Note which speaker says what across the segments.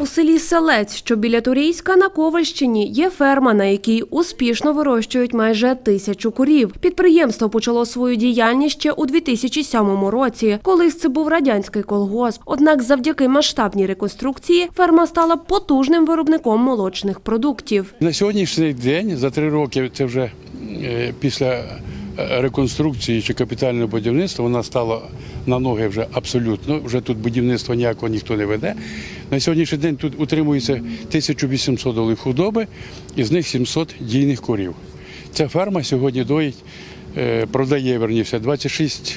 Speaker 1: У селі Селець, що біля Турійська на Ковальщині, є ферма, на якій успішно вирощують майже тисячу курів. Підприємство почало свою діяльність ще у 2007 році. Колись це був радянський колгосп. Однак, завдяки масштабній реконструкції, ферма стала потужним виробником молочних продуктів.
Speaker 2: На сьогоднішній день, за три роки, це вже е, після реконструкції чи капітального будівництва, вона стала на ноги вже абсолютно. Вже тут будівництва ніякого ніхто не веде. На сьогоднішній день тут утримується 1800 голів худоби, із них 700 дійних корів. Ця ферма сьогодні доїть, е, продає верніше 26,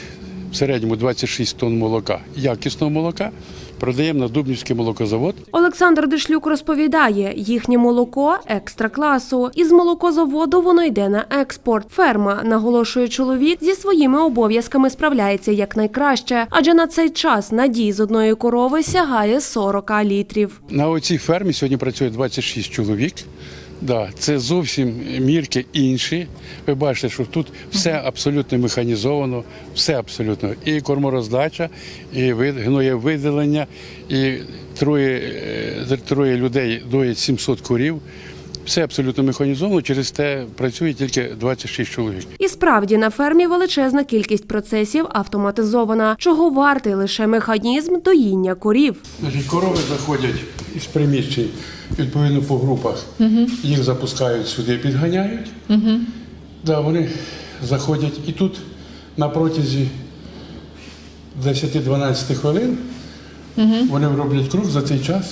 Speaker 2: в середньому 26 тонн молока, якісного молока. Продаємо на Дубнівський молокозавод.
Speaker 1: Олександр Дишлюк розповідає, їхнє молоко екстра класу. Із молокозаводу воно йде на експорт. Ферма, наголошує чоловік, зі своїми обов'язками справляється якнайкраще, адже на цей час надій з одної корови сягає 40 літрів.
Speaker 2: На оцій фермі сьогодні працює 26 чоловік. Да, це зовсім мірки інші. Ви бачите, що тут все абсолютно механізовано, все абсолютно. І кормороздача, і гноєвиділення, і троє, е, троє людей доїть 700 корів. Все абсолютно механізовано, через те працює тільки 26 чоловік.
Speaker 1: І справді на фермі величезна кількість процесів автоматизована, чого вартий лише механізм доїння корів.
Speaker 2: Значить, корови заходять із приміщень відповідно по групах. Їх запускають сюди, підганяють. Да, вони заходять і тут на протязі 10-12 хвилин вони роблять круг за цей час.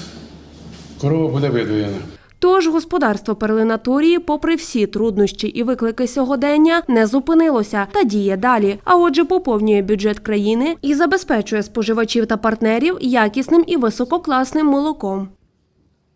Speaker 2: Корова буде видоєна.
Speaker 1: Тож господарство перлинаторії, попри всі труднощі і виклики сьогодення, не зупинилося та діє далі. А отже, поповнює бюджет країни і забезпечує споживачів та партнерів якісним і висококласним молоком.